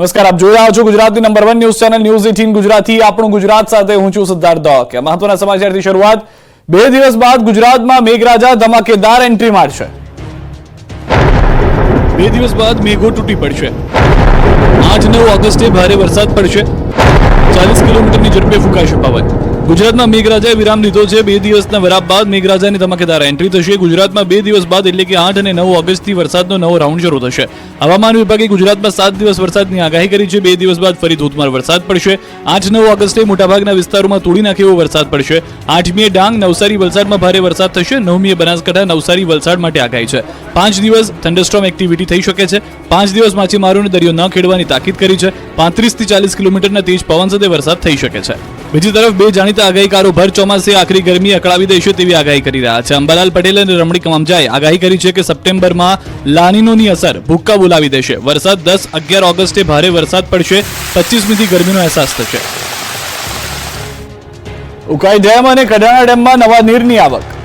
નમસ્કાર, આપ જોઈ રહ્યા છો ગુજરાતની number one news channel news eighteen Gujarati. આપણું ગુજરાત સાથે હું છું સિદ્ધાર્થ દોકે. મહત્વના સમાચારથી શરૂઆત. બે દિવસ બાદ ગુજરાતમાં મેઘરાજા ધમાકેદાર એન્ટ્રી મારશે. બે દિવસ બાદ મેઘો તૂટી પડશે. આઠ નવ ઓગસ્ટે ભારે વરસાદ પડશે. ચાલીસ કિલોમીટરની ઝડપે ફૂંકાશે પવન. ગુજરાતમાં મેઘરાજાએ વિરામ લીધો છે. બે દિવસના વરાપ બાદ મેઘરાજાની ધમાકેદાર એન્ટ્રી થશે. ગુજરાતમાં બે દિવસ બાદ એટલે કે આઠ અને નવ ઓગસ્ટથી વરસાદનો નવો રાઉન્ડ શરૂ થશે. હવામાન વિભાગે ગુજરાતમાં સાત દિવસ વરસાદની આગાહી કરી છે. બે દિવસ બાદ ફરી ધોધમાર વરસાદ પડશે. આઠ નવ ઓગસ્ટે મોટાભાગના વિસ્તારોમાં તોડી નાખે એવો વરસાદ પડશે. આઠમીએ ડાંગ, નવસારી, વલસાડમાં ભારે વરસાદ થશે. નવમીએ બનાસકાંઠા, નવસારી, વલસાડ માટે આગાહી છે. પાંચ દિવસ થંડરસ્ટોમ એક્ટિવિટી થઈ શકે છે. પાંચ દિવસ માછીમારોને દરિયો ન ખેડવાની તાકીદ કરી છે. પાંત્રીસથી ચાલીસ કિલોમીટરના તેજ પવન સાથે વરસાદ થઈ શકે છે. બીજી તરફ બે જાણીતા આગાહીકારો ભર ચોમાસે આખરી ગરમી અકળાવી દેશે તેવી આગાહી કરી રહ્યા છે. અંબાલાલ પટેલ અને રમણીક મામજાએ આગાહી કરી છે કે સપ્ટેમ્બરમાં લાનીનોની અસર ભૂક્કા બોલાવી દેશે. વરસાદ દસ અગિયાર ઓગસ્ટે ભારે વરસાદ પડશે. પચીસમીથી ગરમીનો અહેસાસ થશે. ઉકાઈ ડેમ અને કડાણા ડેમમાં નવા નીરની આવક.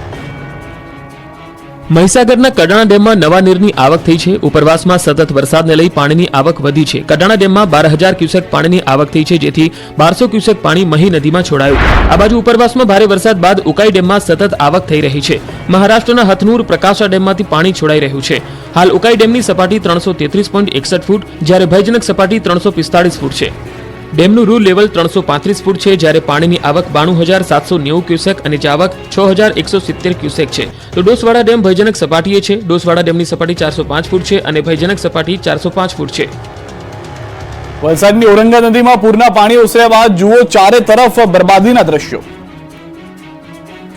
મહીસાગરના કડાણા ડેમમાં નવા નીરની આવક થઈ છે. ઉપરવાસમાં સતત વરસાદને લઈ પાણીની આવક વધી છે. કડાણા ડેમમાં બાર હજાર ક્યુસેક પાણીની આવક થઈ છે, જેથી બારસો ક્યુસેક પાણી મહી નદીમાં છોડાયું. આ બાજુ ઉપરવાસમાં ભારે વરસાદ બાદ ઉકાઈ ડેમમાં સતત આવક થઈ રહી છે. મહારાષ્ટ્રના હથનુર પ્રકાશા ડેમમાંથી પાણી છોડાઈ રહ્યું છે. હાલ ઉકાઈ ડેમની સપાટી ત્રણસો તેત્રીસ પોઈન્ટ એકસઠ ફૂટ, જ્યારે ભયજનક સપાટી ત્રણસો પિસ્તાળીસ ફૂટ છે. ડેમનું રૂ લેવલ ત્રણસો પાંત્રીસ ફૂટ છે, જ્યારે પાણીની આવક બાણું હજાર સાતસો નેવું ક્યુસેક અને જાવક છ હજાર એકસો સિત્તેર ક્યુસેક છે. તો ડોસવાડા ડેમ ભયજનક સપાટીએ છે. ડોસવાડા ડેમની સપાટી ચારસો પાંચ ફૂટ છે અને ભયજનક સપાટી ચારસો પાંચ ફૂટ છે. વલસાડની ઔરંગા નદીમાં પૂરના પાણી ઓસર્યા બાદ જુઓ ચારે તરફ બરબાદીના દ્રશ્યો.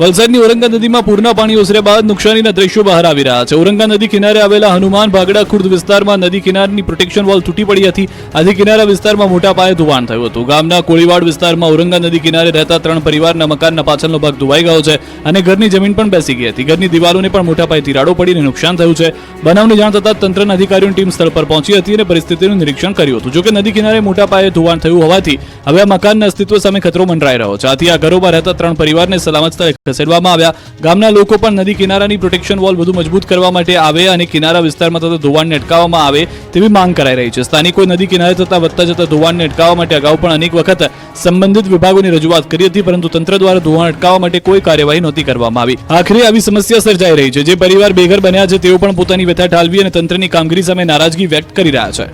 વલસાડની ઓરંગા નદીમાં પૂરના પાણી ઓસર્યા બાદ નુકસાનીના દ્રશ્યો બહાર આવી રહ્યા છે. ઓરંગા નદી કિનારે આવેલા હનુમાન ભાગડા ખુર્દ વિસ્તારમાં નદી કિનારની પ્રોટેક્શન વોલ તૂટી પડી હતી. આથી કિનારા વિસ્તારમાં મોટા પાયે ધોવાણ થયું હતું. ગામના કોળીવાડ વિસ્તારમાં ઓરંગા નદી કિનારે રહેતા ત્રણ પરિવારના મકાનના પાછળનો ભાગ ધોવાઈ ગયો છે અને ઘરની જમીન પણ બેસી ગઈ હતી. ઘરની દિવાલોને પણ મોટા પાયે તિરાડો પડીને નુકસાન થયું છે. બનાવની જાણ થતાં તંત્રના અધિકારીઓની ટીમ સ્થળ પર પહોંચી હતી અને પરિસ્થિતિનું નિરીક્ષણ કર્યું હતું. જોકે નદી કિનારે મોટા પાયે ધોવાણ થયું હોવાથી હવે આ મકાનના અસ્તિત્વ સામે ખતરો મંડરાઈ રહ્યો છે. આથી આ ઘરોમાં રહેતા ત્રણ પરિવારને સલામત સ્થળે ખસેડવામાં આવ્યા. ગામના લોકો પણ નદી કિનારાની પ્રોટેક્શન વોલ વધુ મજબૂત કરવા માટે આવે અને કિનારા વિસ્તારમાં થતા ધોવાણને અટકાવવામાં આવે તેવી માંગ કરાઈ રહી છે. સ્થાનિકો નદી કિનારે થતા વધતા જતા ધોવાણને અટકાવવા માટે અગાઉ પણ અનેક વખત સંબંધિત વિભાગોની રજૂઆત કરી હતી, પરંતુ તંત્ર દ્વારા ધોવાણ અટકાવવા માટે કોઈ કાર્યવાહી નહોતી કરવામાં આવી. આખરે આવી સમસ્યા સર્જાઈ રહી છે. જે પરિવાર બેઘર બન્યા છે, તેઓ પણ પોતાની વ્યથા ઠાલવી અને તંત્રની કામગીરી સામે નારાજગી વ્યક્ત કરી રહ્યા છે.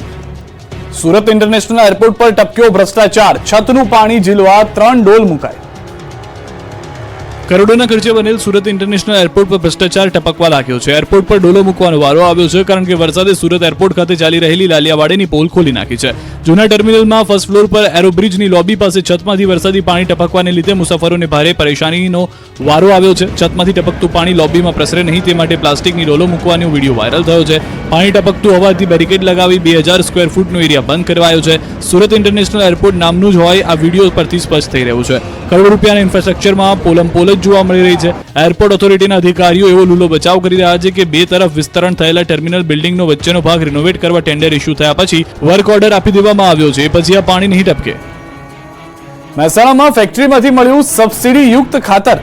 સુરત ઇન્ટરનેશનલ એરપોર્ટ પર ટપક્યો ભ્રષ્ટાચાર. છતનું પાણી ઝીલવા ત્રણ ડોલ મુકાય કરોડોના ખર્ચે બનેલ સુરત ઇન્ટરનેશનલ એરપોર્ટ પર ભ્રષ્ટાચાર ટપકવા લાગ્યો છે. એરપોર્ટ પર ડોલો મૂકવાનો વારો આવ્યો છે કારણ કે વરસાદે સુરત એરપોર્ટ ખાતે ચાલી રહેલી લાલિયાવાડીની પોલ ખોલી નાખી છે. જૂના ટર્મિનલમાં ફર્સ્ટ ફ્લોર પર એરોબ્રિજની લોબી પાસે છતમાંથી વરસાદી પાણી ટપકવાને લીધે મુસાફરોને ભારે પરેશાનીનો વારો આવ્યો છે. છતમાંથી ટપકતું પાણી લોબીમાં પ્રસરે નહીં, તે માટે પ્લાસ્ટિકની ડોલો મૂકવાનો વીડિયો વાયરલ થયો છે. પાણી ટપકતું હોવાથી બેરિકેડ લગાવી બે હજાર સ્ક્વેર ફૂટનો એરિયા બંધ કરવાયો છે. સુરત ઇન્ટરનેશનલ એરપોર્ટ નામનું જ હોય, આ વીડિયો પરથી સ્પષ્ટ થઈ રહ્યું છે. કરોડ રૂપિયાના ઇન્ફ્રાસ્ટ્રક્ચરમાં પોલમ પોલ જ જોવા મળી રહી છે. એરપોર્ટ ઓથોરિટીના અધિકારીઓ એવો લૂલો બચાવ કરી રહ્યા છે કે બે તરફ વિસ્તરણ થયેલા ટર્મિનલ બિલ્ડિંગનો વચ્ચેનો ભાગ રિનોવેટ કરવા ટેન્ડર ઇસ્યુ થયા પછી વર્ક ઓર્ડર આપી દેવામાં આવ્યો છે. પછી આ પાણી નહીં ટપકે મહેસાણામાં ફેક્ટરીમાંથી મળ્યું સબસિડી યુક્ત ખાતર.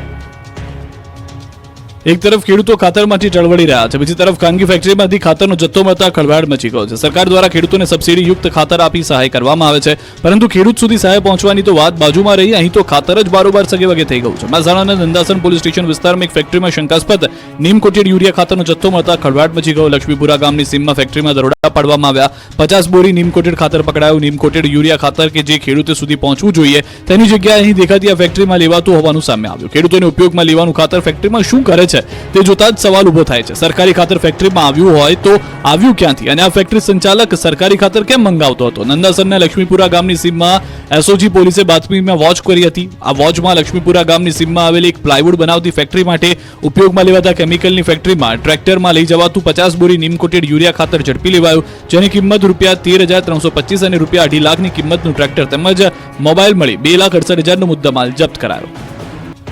એક તરફ ખેડૂતો ખાતરમાંથી ચળવળી રહ્યા છે, બીજી તરફ ખાનગી ફેક્ટરીમાંથી ખાતરનો જથ્થો મળતા ખળભળાટ મચી ગયો છે. સરકાર દ્વારા ખેડૂતોને સબસિડીયુક્ત ખાતર આપી સહાય કરવામાં આવે છે, પરંતુ ખેડૂત સુધી સહાય પહોંચવાની તો વાત બાજુમાં રહી, અહીં તો ખાતર જ બારોબાર સગે વગે થઈ ગયું છે. મહેસાણાના નંદાસન પોલીસ સ્ટેશન વિસ્તારમાં એક ફેક્ટરીમાં શંકાસ્પદ નીમ કોટેડ યુરિયા ખાતરનો જથ્થો મળતા ખળભળાટ મચી ગયો. લક્ષ્મીપુરા ગામની સીમમાં ફેક્ટરીમાં દરોડા પાડવામાં આવ્યા. પચાસ બોરી નીમ કોટેડ ખાતર પકડાયું. નીમ કોટેડ યુરિયા ખાતર કે જે ખેડૂતો સુધી પહોંચવું જોઈએ, તેની જગ્યાએ અહીં દેખાતી આ ફેક્ટરીમાં લેવાતું હોવાનું સામે આવ્યું. ખેડૂતોને ઉપયોગમાં લેવાનું ખાતર ફેક્ટરીમાં શું કરે છે તે જોતા જ સવાલ ઊભો થાય છે. સરકારી ખાતર ફેક્ટરીમાં આવ્યું હોય તો આવ્યું ક્યાંથી? અને આ ફેક્ટરી સંચાલક સરકારી ખાતર કેમ મંગાવતો હતો? નંદાસરના લક્ષ્મીપુરા ગામની સીમમાં એસઓજી પોલીસે બાતમીમાં વોચ કરી હતી. આ વોચમાં લક્ષ્મીપુરા ગામની સીમમાં આવેલી એક પ્લાયવુડ બનાવતી ફેક્ટરી માટે ઉપયોગમાં લેવાતા કેમિકલની ફેક્ટરીમાં ટ્રેક્ટરમાં લઈ જવાતું પચાસ બોરી નીમકોટેડ યુરિયા ખાતર ઝડપી લેવાયું, જેની કિંમત રૂપિયા તેર હજાર ત્રણસો પચીસ અને રૂપિયા અઢી લાખની કિંમતનું ટ્રેક્ટર તેમજ મોબાઈલ મળી બે લાખ અડસઠ હજારનો મુદ્દામાલ જપ્ત કરાયો.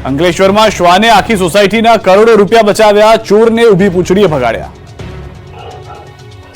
અંકલેશ્વરમાં શ્વાને આખી સોસાયટીના કરોડો રૂપિયા બચાવ્યા, ચોરને ઊભી પૂંછડીએ ભગાડ્યા.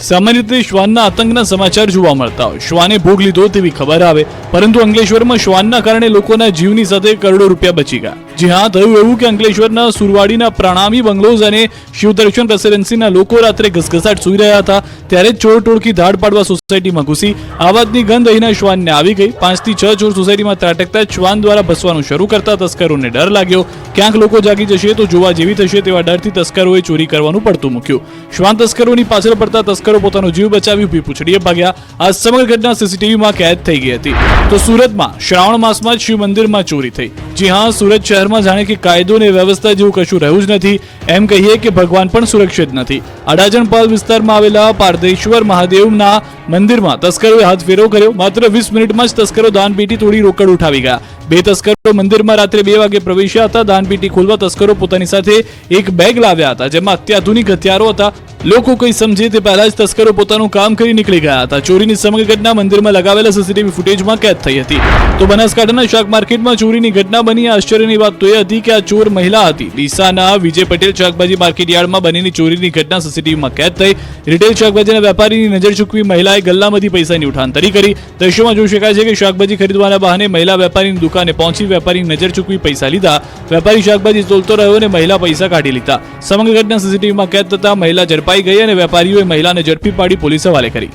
સામાન્ય રીતે શ્વાનના આતંકના સમાચાર જોવા મળતા હોય. શ્વાને ભોગ લીધો તેવી ખબર આવે, પરંતુ અંકલેશ્વરમાં શ્વાનના કારણે લોકોના જીવની સાથે કરોડો રૂપિયા બચી ગયા. જી હા, થયું એવું કે અંકલેશ્વરના સુરવાડીના પ્રણામી બંગલોઝ અને શિવદર્શન રેસિડેન્સીના લોકો રાત્રે ઘસઘસાટ સૂઈ રહ્યા હતા, ત્યારે ચોર ટોળકી ધાડ પાડવા સોસાયટીમાં ઘૂસી. આવાજની ગંધ અહીંના શ્વાનને આવી ગઈ. પાંચથી છ ચોર સોસાયટીમાં ત્રાટકતા શ્વાન દ્વારા ભસવાનું શરૂ કરતા તસ્કરોને ડર લાગ્યો. ક્યાંક લોકો જાગી જશે તો જોવા જેવી થશે તેવા ડરથી તસ્કરોએ ચોરી કરવાનું પડતું મૂક્યું. શ્વાન તસ્કરોની પાછળ પડતા તસ્કરો પોતાનો જીવ બચાવી ઊભી પૂછડીએ ભાગ્યા. આ સમગ્ર ઘટના સીસીટીવીમાં કેદ થઈ ગઈ હતી. તો સુરતમાં શ્રાવણ માસમાં જ શિવ મંદિરમાં ચોરી થઈ. જી હા, સુરત શહેરમાં જાણે કે કાયદો અને વ્યવસ્થા જેવું કશું રહ્યું જ નથી. એમ કહીએ કે ભગવાન પણ સુરક્ષિત નથી. અડાજણપાલ વિસ્તારમાં આવેલા પારદેશ્વર મહાદેવના મંદિરમાં તસ્કરોએ હાથ ફેરો કર્યો. માત્ર વીસ મિનિટમાં જ તસ્કરો દાનપેટી તોડી રોકડ ઉઠાવી ગયા. બે તસ્કરો મંદિરમાં રાત્રે બે વાગે પ્રવેશ્યા હતા. દાનપેટી ખોલવા તસ્કરો પોતાની સાથે એક બેગ લાવ્યા હતા, જેમાં અત્યાધુનિક હથિયારો હતા. લોકો કંઈ સમજે તે પહેલા જ તસ્કરો પોતાનું કામ કરી નીકળી ગયા હતા. ચોરીની સમગ્ર ઘટના મંદિરમાં લગાવેલા સીસીટીવી ફૂટેજમાં કેદ થઈ હતી. તો બનાસકાંઠાના શાક માર્કેટમાં ચોરીની ઘટના બની. આશ્ચર્યની વાત તો એ હતી કે આ ચોર મહિલા હતી. ડીસાના વિજય પટેલ શાકભાજી માર્કેટ યાર્ડમાં બનેલી ચોરીની ઘટના સીસીટીવીમાં કેદ થઈ. રિટેલ શાકભાજીના વેપારીની નજર ચૂકવી મહિલાએ ગલ્લામાંથી પૈસાની ઉઠાંતરી કરી. દ્રશ્યોમાં જોઈ શકાય છે કે શાકભાજી ખરીદવાના બહાને મહિલા વેપારીની દુકાને પહોંચી વેપારીની નજર ચૂકવી પૈસા લીધા. વેપારી શાકભાજી તોલતો રહ્યો અને મહિલા પૈસા કાઢી લીધા. સમગ્ર ઘટના સીસીટીવીમાં કેદ થતા મહિલા ઝડપાઈ ગઈ અને વેપારીઓએ મહિલાને ઝડપી પાડી પોલીસ હવાલે કરી.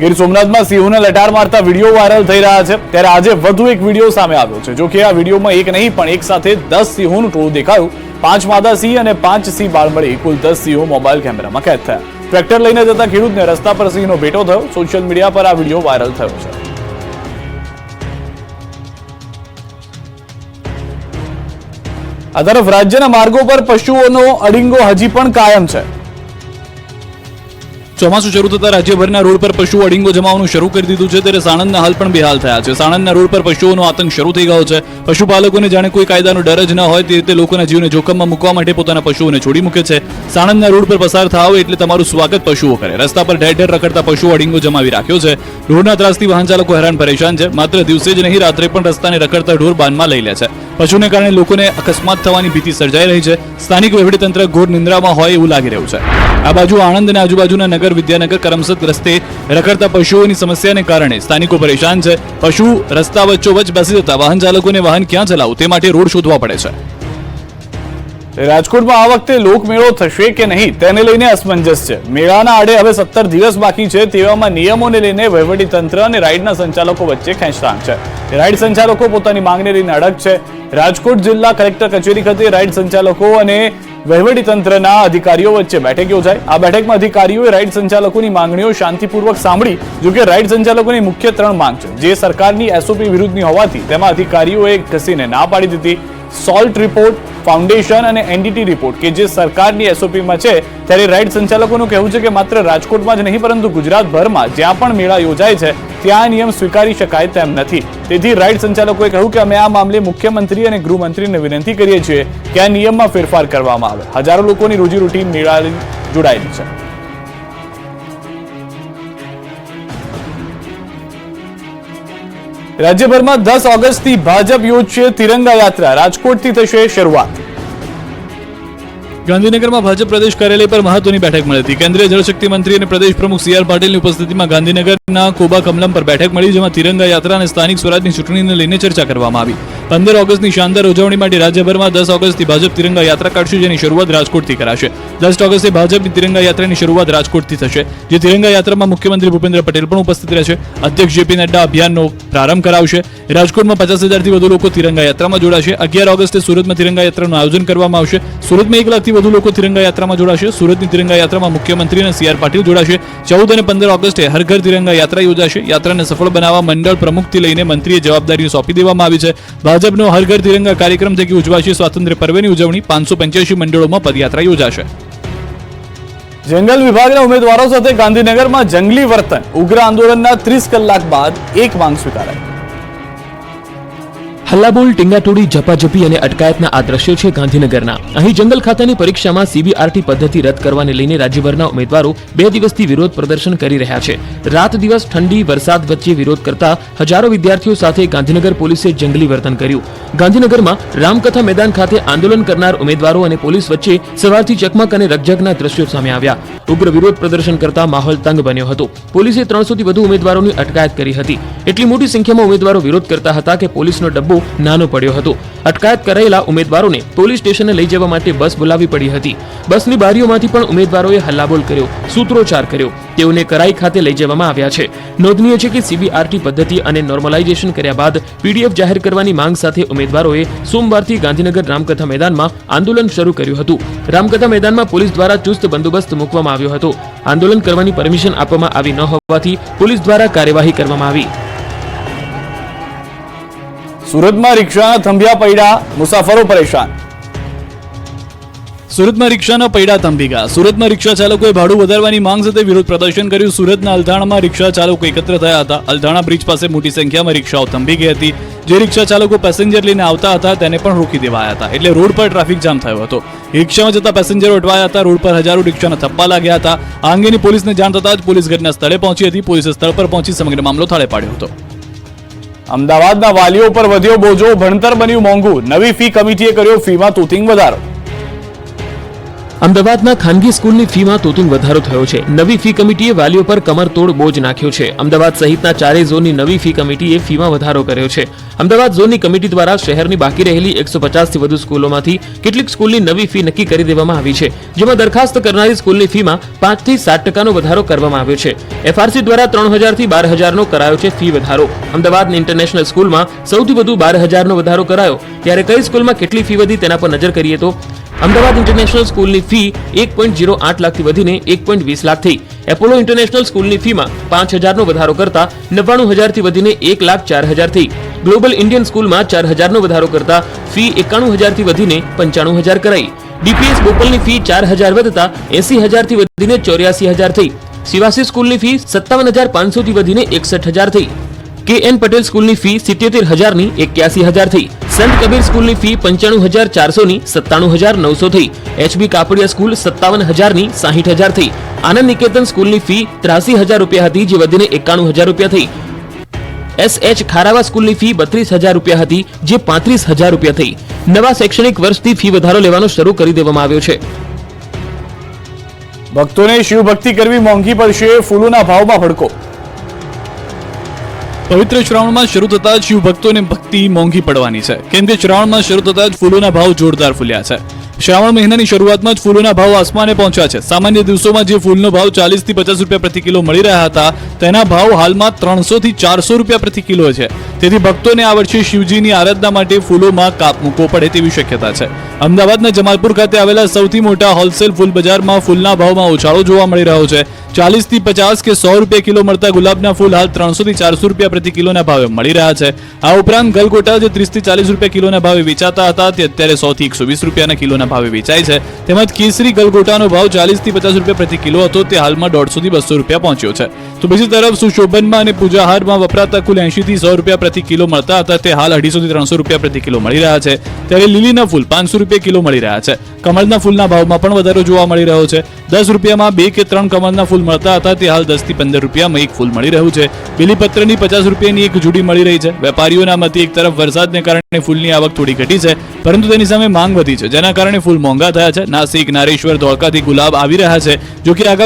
ગીર સોમનાથમાં સિંહોને લટાર મારતા વીડિયો વાયરલ થઈ રહ્યા છે. ત્યારે આજે વધુ એક વીડિયો સામે આવ્યો છે. જો કે આ વિડીયોમાં એક નહીં, પણ એક સાથે દસ સિંહોનું ટોળું દેખાયું. પાંચ માદા સિંહ અને પાંચ સિંહ બાળ મળી કુલ દસ સિંહો મોબાઈલ કેમેરામાં કેદ થયા. ટ્રેક્ટર લઈને જતા ખેડૂતને રસ્તા પર સિંહનો ભેટો થયો. સોશિયલ મીડિયા પર આ વીડિયો વાયરલ થયો છે. આ તરફ રાજ્યના માર્ગો પર પશુઓનો અડીંગો હજી પણ કાયમ છે. ચોમાસું શરૂ થતા રાજ્યભરના રોડ પર પશુઓ અડીંગો જમાવવાનું શરૂ કરી દીધું છે. ત્યારે સાણંદના હાલ પણ બેહાલ થયા છે. સાણંદના રોડ પર પશુઓનો આતંક શરૂ થઈ ગયો છે. પશુપાલકોને જાણે કોઈ કાયદાનો ડર જ ન હોય તે રીતે લોકોના જીવને જોખમમાં મૂકવા માટે પોતાના પશુઓને છોડી મૂકે છે. સાણંદના રોડ પર પસાર થાવ એટલે તમારું સ્વાગત પશુઓ કરે. રસ્તા પર ઢેર ઢેર રખડતા પશુઓ અડીંગો જમાવી રાખ્યો છે. રોડના ત્રાસથી વાહન ચાલકો હેરાન પરેશાન છે. માત્ર દિવસે જ નહીં, રાત્રે પણ રસ્તાને રખડતા ઢોર બાનમાં લઈ લે છે. પશુને કારણે લોકોને અકસ્માત થવાની ભીતિ સર્જાઈ રહી છે. સ્થાનિક વહીવટીતંત્ર ઘોર નિંદ્રામાં હોય એવું લાગી રહ્યું છે. આ બાજુ આણંદ અને આજુબાજુના નગર વિદ્યાનગર કરમસદ રસ્તે રખડતા પશુઓની સમસ્યાને કારણે સ્થાનિકો પરેશાન છે. પશુ રસ્તા વચ્ચોવચ બેસી જતા વાહન ચાલકોને વાહન ક્યાં ચલાવવું તે માટે રોડ શોધવા પડે છે. રાજકોટમાં આ વખતે લોકમેળો થશે કે નહીં તેને લઈને અસમંજસ છે. મેળાના આડે હવે સત્તર દિવસ બાકી છે તેવામાં નિયમોને લઈને તંત્ર અને રાઇડના સંચાલકો વચ્ચે ખેંચતાણ છે. રાઇડ સંચાલકો પોતાની માંગને લઈને અડગ છે. રાજકોટ જિલ્લા કલેક્ટર કચેરી ખાતે રાઇડ સંચાલકો અને તંત્રના અધિકારીઓ વચ્ચે બેઠક યોજાઈ. આ બેઠકમાં અધિકારીઓએ રાઇડ સંચાલકોની માંગણીઓ શાંતિપૂર્વક સાંભળી જોકે રાઇડ સંચાલકોની મુખ્ય ત્રણ માંગ છે. જે સરકારની એસઓપી વિરુદ્ધની હોવાથી તેમાં અધિકારીઓએ ઘસીને ના પાડી દીધી. સોલ્ટ રિપોર્ટ, ફાઉન્ડેશન અને એનડીટી રિપોર્ટ, કે જે સરકારની એસઓપીમાં છે, ત્યારે રાઇડ સંચાલકોનું કહેવું છે કે માત્ર રાજકોટમાં જ નહીં, પરંતુ ગુજરાતભરમાં જ્યાં પણ મેળા યોજાય છે, ત્યાં નિયમ સ્વીકારી શકાય તેમ નથી. તેથી રાઇડ સંચાલકોએ કહ્યું કે અમે આ મામલે મુખ્યમંત્રી અને ગૃહમંત્રીને વિનંતી કરીએ છીએ કે આ નિયમમાં ફેરફાર કરવામાં આવે. હજારો લોકોની રોજીરોટી મેળા જોડાયેલી છે. રાજ્યભરમાં દસ ઓગસ્ટથી ભાજપ યોજશે તિરંગા યાત્રા. રાજકોટથી થશે શરૂઆત. ગાંધીનગરમાં ભાજપ પ્રદેશ કાર્યાલય પર મહત્વની બેઠક મળી હતી. કેન્દ્રીય જળશક્તિ મંત્રી અને પ્રદેશ પ્રમુખ સી આર પાટીલની ઉપસ્થિતિમાં ગાંધીનગરના કોબા કમલમ પર બેઠક મળી, જેમાં તિરંગા યાત્રા અને સ્થાનિક સ્વરાજની ચૂંટણીને લઈને ચર્ચા કરવામાં આવી. પંદર ઓગસ્ટની શાનદાર ઉજવણી માટે રાજ્યભરમાં દસ ઓગસ્ટથી ભાજપ તિરંગા યાત્રા કાઢશે, જેની શરૂઆત રાજકોટથી કરાશે. દસ ઓગસ્ટે ભાજપની તિરંગા યાત્રાની શરૂઆત રાજકોટથી થશે, જે તિરંગા યાત્રામાં મુખ્યમંત્રી ભૂપેન્દ્ર પટેલ પણ ઉપસ્થિત રહેશે. અધ્યક્ષ જેપી નડ્ડા અભિયાનનો પ્રારંભ કરાવશે. રાજકોટમાં પચાસ હજારથી વધુ લોકો તિરંગા યાત્રામાં જોડાશે. અગિયાર ઓગસ્ટે સુરતમાં તિરંગા યાત્રાનું આયોજન કરવામાં આવશે. સુરતમાં એક લાખથી વધુ લોકો તિરંગા યાત્રામાં જોડાશે. સુરતની તિરંગા યાત્રામાં મુખ્યમંત્રી અને સીઆર પાટીલ જોડાશે. ચૌદ અને પંદર ઓગસ્ટે હર ઘર તિરંગા યાત્રા યોજાશે. યાત્રાને સફળ બનાવવા મંડળ પ્રમુખથી લઈને મંત્રીએ જવાબદારીઓ સોંપી દેવામાં આવી છે. ભાજપનો હર ઘર તિરંગા કાર્યક્રમ થકી ઉજવાશે સ્વાતંત્ર્ય પર્વની ઉજવણી પાંચસો પંચ્યાસી મંડળોમાં પદયાત્રા યોજાશે. જંગલ વિભાગના ઉમેદવારો સાથે ગાંધીનગરમાં જંગલી વર્તન, ઉગ્ર આંદોલનના ત્રીસ કલાક બાદ એક માંગ સ્વીકારાઈ. હલ્લાબોલ ટીંગાટોડી ઝપાઝપી અને અટકાયતના આ દ્રશ્યો છે ગાંધીનગરના. અહીં જંગલ ખાતાની પરીક્ષામાં સીબીઆરટી પદ્ધતિ રદ કરવાને લઈને રાજ્યભરના ઉમેદવારો બે દિવસથી વિરોધ પ્રદર્શન કરી રહ્યા છે. રાત દિવસ ઠંડી, વરસાદ વચ્ચે વિરોધ કરતા હજારો વિદ્યાર્થીઓ સાથે ગાંધીનગર પોલીસે જંગલી વર્તન કર્યું. ગાંધીનગરમાં રામકથા મેદાન ખાતે આંદોલન કરનાર ઉમેદવારો અને પોલીસ વચ્ચે સવારથી ચકમક અને રકઝકના દ્રશ્યો સામે આવ્યા. ઉગ્ર વિરોધ પ્રદર્શન કરતા માહોલ તંગ બન્યો હતો. પોલીસે ત્રણસોથી વધુ ઉમેદવારોની અટકાયત કરી હતી. એટલી મોટી સંખ્યામાં ઉમેદવારો વિરોધ કરતા હતા કે પોલીસનો ડબ્બો નાનો પડ્યો હતો. અટકાયત કરાયેલા ઉમેદવારોને પોલીસ સ્ટેશને લઈ જવા માટે બસ બોલાવી પડી હતી. બસની બારીઓમાંથી પણ ઉમેદવારોએ હલ્લાબોલ કર્યો, સૂત્રોચ્ચાર કર્યો. તેઓને કરાઈ ખાતે લઈ જવામાં આવ્યા છે. નોંધનીય છે કે સીબીઆરટી પદ્ધતિ અને નોર્મલાઇઝેશન કર્યા બાદ પીડીએફ જાહેર કરવાની માંગ સાથે ઉમેદવારોએ સોમવારથી ગાંધીનગર રામકથા મેદાનમાં આંદોલન શરૂ કર્યું હતું. રામકથા મેદાનમાં પોલીસ દ્વારા ચુસ્ત બંદોબસ્ત મૂકવામાં આવ્યો હતો. આંદોલન કરવાની પરમિશન આપવામાં આવી ન હોવાથી પોલીસ દ્વારા કાર્યવાહી કરવામાં આવી. સુરતમાં રિક્ષાના થંભિયા પડ્યા મુસાફરો પરેશાન. સુરતમાં રિક્ષાના પૈડા થંભી ગયા સુરતમાં રિક્ષા ચાલકોએ ભાડું વધારવાની માંગ સાથે વિરોધ પ્રદર્શન કર્યું. સુરતના અલથાણામાં રિક્ષા ચાલકો એકત્ર થયા હતા. અલથાણા બ્રિજ પાસે મોટી સંખ્યામાં રિક્ષાઓ થંભી ગઈ હતી. જે રિક્ષા ચાલકો પેસેન્જર લઈને આવતા હતા, તેને પણ રોકી દેવાયા હતા. એટલે રોડ પર ટ્રાફિક જામ થયો હતો. રિક્ષામાં જતા પેસેન્જરો અટવાયા હતા. રોડ પર હજારો રિક્ષાના થપ્પા લાગ્યા હતા. આ અંગેની પોલીસને જાણ થતાં જ પોલીસ ઘટના સ્થળે પહોંચી હતી. પોલીસે સ્થળ પર પહોંચી સમગ્ર મામલો થાળે પાડ્યો હતો. અમદાવાદના વાલીઓ પર વધ્યો બોજો, ભણતર બન્યું મોંઘું. નવી ફી કમિટીએ કર્યો ફીમાં તૂતિંગ વધારો. અમદાવાદના ખાનગી સ્કૂલની ફીમાં તોતિંગ વધારો થયો છે. નવી ફી કમિટીએ વાલીઓ પર કમરતોડ બોજ નાખ્યો છે. અમદાવાદ સહિતના ચારેય ઝોનની નવી ફી કમિટીએ ફીમાં વધારો કર્યો છે. અમદાવાદ ઝોનની કમિટી દ્વારા શહેરની બાકી રહેલી એકસો પચાસથી વધુ સ્કૂલોમાંથી કેટલીક સ્કૂલની નવી ફી નક્કી કરી દેવામાં આવી છે. જેમાં દરખાસ્ત કરનારી સ્કૂલની ફીમાં પાંચથી સાત ટકાનો વધારો કરવામાં આવ્યો છે. એફઆરસી દ્વારા ત્રણ હજારથી બાર હજારનો કરાયો છે ફી વધારો. અમદાવાદની ઇન્ટરનેશનલ સ્કૂલમાં સૌથી વધુ બાર હજારનો વધારો કરાયો. ત્યારે કઈ સ્કૂલમાં કેટલી ફી વધી તેના પર નજર કરીએ તો અમદાવાદ ઇન્ટરનેશનલ સ્કૂલની ફી એક પોઈન્ટ જીરો આઠ લાખથી વધીને એક પોઈન્ટ વીસ લાખ થઈ. એપોલો ઇન્ટરનેશનલ સ્કૂલની ફીમાં પાંચ હજારનો વધારો કરતા નવ્વાણું હજારથી વધીને એક લાખ ચાર હજાર થઈ. ગ્લોબલ ઇન્ડિયન સ્કૂલમાં ચાર હજારનો વધારો કરતા ફી એકાણું હજારથી વધીને પંચાણું હજાર કરાઈ. ડીપીએસ બોપલની ફી ચાર હજાર વધતા એસી હજારથી વધીને ચોર્યાસી હજાર થઈ. શિવાસી સ્કૂલની ફી સત્તાવન હજાર પાંચસોથી વધીને એકસઠ હજાર થઈ. કે એન પટેલ સ્કૂલની ફી સિત્યોતેર હજારની એક્યાસી હજાર થઈ. સંત કબીર સ્કૂલની ફી પંચાણું હજાર ચારસોની સત્તાણું હજાર નવસો થઈ. એચબી કાપડિયા સ્કૂલ સત્તાવન હજારની સાહીઠ હજાર થઈ. આનંદ નિકેતન સ્કૂલની ફી ત્રાસી હજાર રૂપિયા હતી, જે વધીને એકાણું હજાર રૂપિયા થઈ. એસ એચ ખારાવા સ્કૂલની ફી બત્રીસ હજાર રૂપિયા હતી, જે પાંત્રીસ હજાર રૂપિયા થઈ. નવા શૈક્ષણિક વર્ષથી ફી વધારો લેવાનો શરૂ કરી દેવામાં આવ્યો છે. ભક્તોને શિવભક્તિ કરવી મોંઘી પડશે, ફૂલોના ભાવમાં ભડકો પવિત્ર શ્રાવણમાં શરૂ થતા જ શિવ ભક્તોને ભક્તિ મોંઘી પડવાની છે. કેમ કે શ્રાવણમાં શરૂ થતા જ ફૂલોના ભાવ જોરદાર ફૂલ્યા છે. શ્રાવણ મહિનાની શરૂઆતમાં જ ફૂલોના ભાવ આસમાને પહોંચ્યા છે. સામાન્ય દિવસોમાં જે ફૂલનો ભાવ ચાલીસથી પચાસ રૂપિયા પ્રતિ કિલો મળી રહ્યા હતા, તેના ભાવ હાલમાં ત્રણસો થી ચારસો રૂપિયા પ્રતિ કિલો છે. તેથી ભક્તોને આ વર્ષે શિવજીની આરાધના માટે ફૂલોમાં કાપ મૂકવો પડે તેવી શક્યતા છે. અમદાવાદના જમાલપુર ખાતે આવેલા સૌથી મોટા હોલસેલ ફૂલ બજારમાં ફૂલના ભાવમાં ઉછાળો જોવા મળી રહ્યો છે. ચાલીસથી પચાસ કે સો રૂપિયા કિલો મળતા ગુલાબના ફૂલ હાલ ત્રણસો થી ચારસો રૂપિયા પ્રતિ કિલોના ભાવે મળી રહ્યા છે. આ ઉપરાંત ગલગોટા જે ત્રીસથી ચાલીસ રૂપિયા કિલોના ભાવે વેચાતા હતા, તે અત્યારે સો થી એકસો વીસ રૂપિયાના કિલોના ભાવે વેચાય છે. તેમજ કેસરી ગલગોટાનો ભાવ ચાલીસથી પચાસ રૂપિયા પ્રતિ કિલો હતો, તે હાલમાં દોઢસો થી બસો રૂપિયા પહોંચ્યો છે. તો બીજી તરફ સુશોભનમાં અને પૂજાહારમાં વપરાતા કુલ એંશીથી સો રૂપિયા પ્રતિ કિલો મળતા હતા. તે હાલ અઢીસો થી ત્રણસો રૂપિયા પ્રતિ કિલો મળી રહ્યા છે. ત્યારે લીલીના ફૂલ પાંચસો રૂપિયા કિલો મળી રહ્યા છે. કમળના ફૂલના ભાવમાં પણ વધારો જોવા મળી રહ્યો છે. દસ રૂપિયામાં બે કે ત્રણ કમળના ફૂલ મળતા હતા. તે હાલ દસથી પંદર રૂપિયામાં એક ફૂલ મળી રહ્યું છે. બીલીપત્રની પચાસ રૂપિયાની એક જુડી મળી રહી છે. વેપારીઓના મતે એક તરફ વરસાદને કારણે ફૂલની આવક થોડી ઘટી છે, પરંતુ તેની સામે માંગ વધી છે, જેના કારણે ફૂલ મોંઘા થયા છે. નાસિક, નારેશ્વર ધોળકાથી ગુલાબ આવી રહ્યા છે જો કે આગામી